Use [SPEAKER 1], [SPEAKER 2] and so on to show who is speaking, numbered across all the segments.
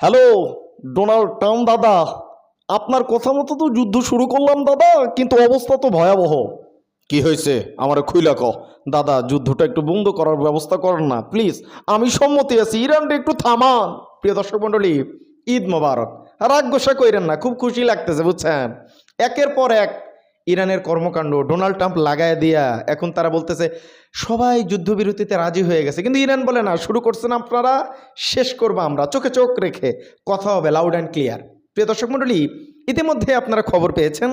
[SPEAKER 1] Hello, Donald Trump দাদা। আপনার কথা মতো তো যুদ্ধ শুরু করলাম দাদা, কিন্তু অবস্থা তো ভয়াবহ। কি হয়েছে? আমার খুইলা ক দাদা, যুদ্ধটা একটু বন্ধ করার ব্যবস্থা করেন না, প্লিজ। আমি সম্মতি আছি, ইরানটা একটু থামান। প্রিয় দর্শক মণ্ডলী, ঈদ মোবারক। রাগ গোসা কইরেন না, খুব খুশি লাগতেছে, বুঝছেন? একের পর এক ইরানের কর্মকাণ্ড, ডোনাল্ড ট্রাম্প লাগায় দিয়া, এখন তারা বলতেছে, সবাই যুদ্ধবিরতিতে রাজি হয়ে গেছে। কিন্তু ইরান বলে না, শুরু করছেন আপনারা, শেষ করব আমরা। চোখে চোখ রেখে, কথা হবে লাউড অ্যান্ড ক্লিয়ার প্রিয় দর্শক মণ্ডলী, ইতিমধ্যে আপনারা খবর পেয়েছেন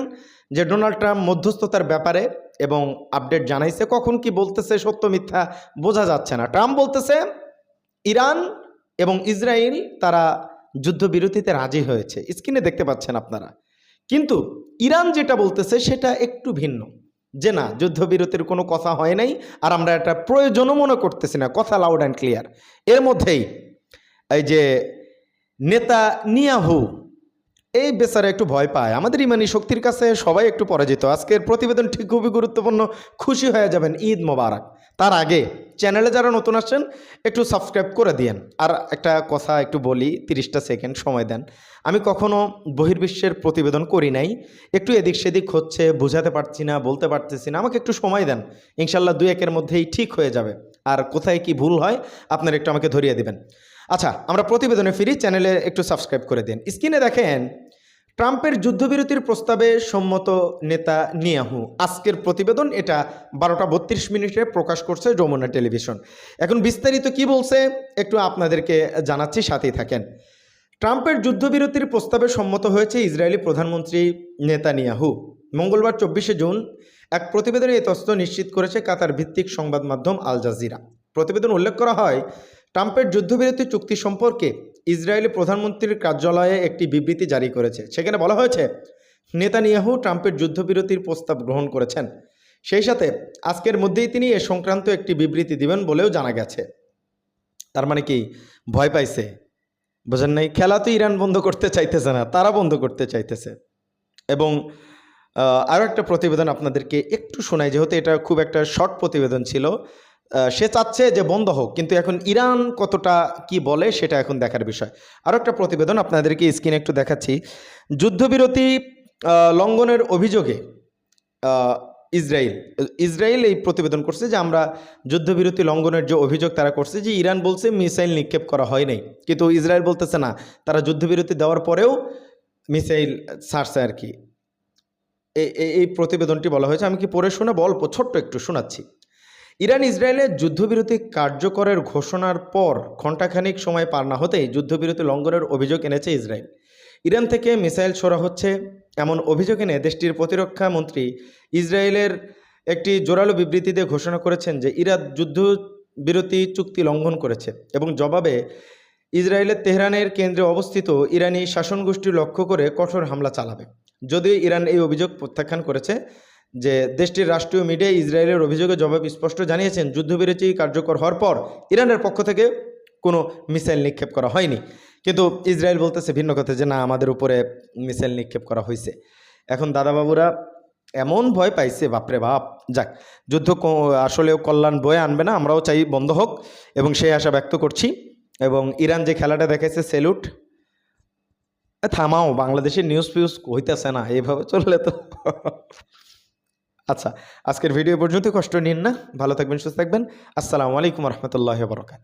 [SPEAKER 1] যে ডোনাল্ড ট্রাম্প মধ্যস্থতার ব্যাপারে এবং আপডেট জানাইছে, কখন কি বলতেছে সত্য মিথ্যা বোঝা যাচ্ছে না। ট্রাম্প বলতেছে, ইরান এবং ইসরায়েল, তারা যুদ্ধবিরতিতে রাজি হয়েছে। স্ক্রিনে দেখতে পাচ্ছেন আপনারা। কিন্তু ইরান যেটা বলতেছে সেটা একটু ভিন্ন। যে না, যুদ্ধবিরতির কোনো কথা হয় নাই আর আমরা এটা প্রয়োজনও মনে করতেছি না, কথা লাউড অ্যান্ড ক্লিয়ার এর মধ্যেই এই যে নেতা নিয়াহু এই বেচারা একটু ভয় পায়। আমাদের ইমানি শক্তির কাছে সবাই একটু পরাজিত। আজকের প্রতিবেদন ঠিক খুবই গুরুত্বপূর্ণ। খুশি হয়ে যাবেন। ঈদ মোবারক। তার আগে চ্যানেলে যারা নতুন আসছেন, একটু সাবস্ক্রাইব করে দিয়েন। আর একটা কথা একটু বলি, তিরিশটা সেকেন্ড সময় দেন। আমি কখনো বহির্বিশ্বের প্রতিবেদন করি নাই। একটু এদিক সেদিক হচ্ছে, বোঝাতে পারছি না, বলতে পারতেছি না। আমাকে একটু সময় দেন। ইনশাল্লাহ দুই একের মধ্যেই ঠিক হয়ে যাবে। আর কোথায় কি ভুল হয়, আপনারা একটু আমাকে ধরিয়ে দিবেন। আচ্ছা আমরা প্রতিবেদনে ফিরি, চ্যানেলে একটু সাবস্ক্রাইব করে দিন। স্ক্রিনে দেখেন ট্রাম্পের যুদ্ধবিরতির প্রস্তাবে সম্মত নেতা নিয়াহু। আজকের প্রতিবেদন এটা বারোটা বত্রিশ মিনিটে প্রকাশ করছে যমুনা টেলিভিশন। এখন বিস্তারিত কি বলছে একটু আপনাদেরকে জানাচ্ছি, সাথেই থাকেন। ট্রাম্পের যুদ্ধবিরতির প্রস্তাবে সম্মত হয়েছে ইসরায়েলি প্রধানমন্ত্রী নেতানিয়াহু। মঙ্গলবার চব্বিশে জুন এক প্রতিবেদনে এই তথ্য নিশ্চিত করেছে কাতার ভিত্তিক সংবাদ মাধ্যম আল জাজিরা। প্রতিবেদন উল্লেখ করা হয়, ট্রাম্পের যুদ্ধবিরতি চুক্তি সম্পর্কে ইসরায়েলি প্রধানমন্ত্রীর কার্যালয়ে একটি বিবৃতি জারি করেছে। সেখানে বলা হয়েছে, নেতানিয়াহু ট্রাম্পের যুদ্ধবিরতির প্রস্তাব গ্রহণ করেছেন। সেই সাথে আজকের মধ্যেই তিনি এ সংক্রান্ত একটি বিবৃতি দিবেন বলেও জানা গেছে। তার মানে কি? ভয় পাইছে। বোঝেন নাই? খেলা তো ইরান বন্ধ করতে চাইতেছে না, তারা বন্ধ করতে চাইতেছে। এবং আরও একটা প্রতিবেদন আপনাদেরকে একটু শোনাই, যেহেতু এটা খুব একটা শর্ট প্রতিবেদন ছিল। সে চাচ্ছে যে বন্ধ হোক, কিন্তু এখন ইরান কতটা কি বলে সেটা এখন দেখার বিষয়। আরও একটা প্রতিবেদন আপনাদেরকে স্ক্রিনে একটু দেখাচ্ছি। যুদ্ধবিরতি লঙ্ঘনের অভিযোগে ইসরায়েল ইসরায়েল এই প্রতিবেদন করছে যে আমরা যুদ্ধবিরতি লঙ্ঘনের যে অভিযোগ তারা করছে যে ইরান বলছে মিসাইল নিক্ষেপ করা হয় নাই। কিন্তু ইসরায়েল বলতেছে না, তারা যুদ্ধবিরতি দেওয়ার পরেও মিসাইল ছাড়ছে আর কি। এই প্রতিবেদনটি বলা হয়েছে। আমি কি পড়ে শোনা অল্প ছোট্ট একটু শোনাচ্ছি। ইরান ইসরায়েলের যুদ্ধবিরতি কার্যকরের ঘোষণার পর ঘণ্টাখানিক সময় পার না হতেই যুদ্ধবিরতি লঙ্ঘনের অভিযোগ এনেছে ইসরায়েল। ইরান থেকে মিসাইল ছোড়া হচ্ছে এমন অভিযোগ এনে দেশটির প্রতিরক্ষা মন্ত্রী ইসরায়েলের একটি জোরালো বিবৃতিতে ঘোষণা করেছেন যে ইরান যুদ্ধবিরতি চুক্তি লঙ্ঘন করেছে এবং জবাবে ইসরায়েলের তেহরানের কেন্দ্রে অবস্থিত ইরানি শাসন গোষ্ঠী লক্ষ্য করে কঠোর হামলা চালাবে। যদিও ইরান এই অভিযোগ প্রত্যাখ্যান করেছে যে দেশটির রাষ্ট্রীয় মিডিয়া ইসরায়েলের অভিযোগে জবাব স্পষ্ট জানিয়েছেন, যুদ্ধবিরতি কার্যকর হওয়ার পর ইরানের পক্ষ থেকে কোনো মিসাইল নিক্ষেপ করা হয়নি। কিন্তু ইসরায়েল বলতেছে ভিন্ন কথা যে, না, আমাদের উপরে মিসাইল নিক্ষেপ করা হয়েছে। এখন দাদাবাবুরা এমন ভয় পাইছে, বাপরে বাপ। যাক, যুদ্ধ আসলেও কল্যাণ বয়ে আনবে না, আমরাও চাই বন্ধ হোক। এবং সেই আশা ব্যক্ত করছি। এবং ইরান যে খেলাটা দেখাইছে সেলুট। থামাও, বাংলাদেশের নিউজ ফিউজ হইতেছে না, এইভাবে চললে তো আচ্ছা আজকের ভিডিও পর্যন্ত কষ্ট নিন না। ভালো থাকবেন, সুস্থ থাকবেন। আসসালামু আলাইকুম রহমতুল্লাহ বরকাত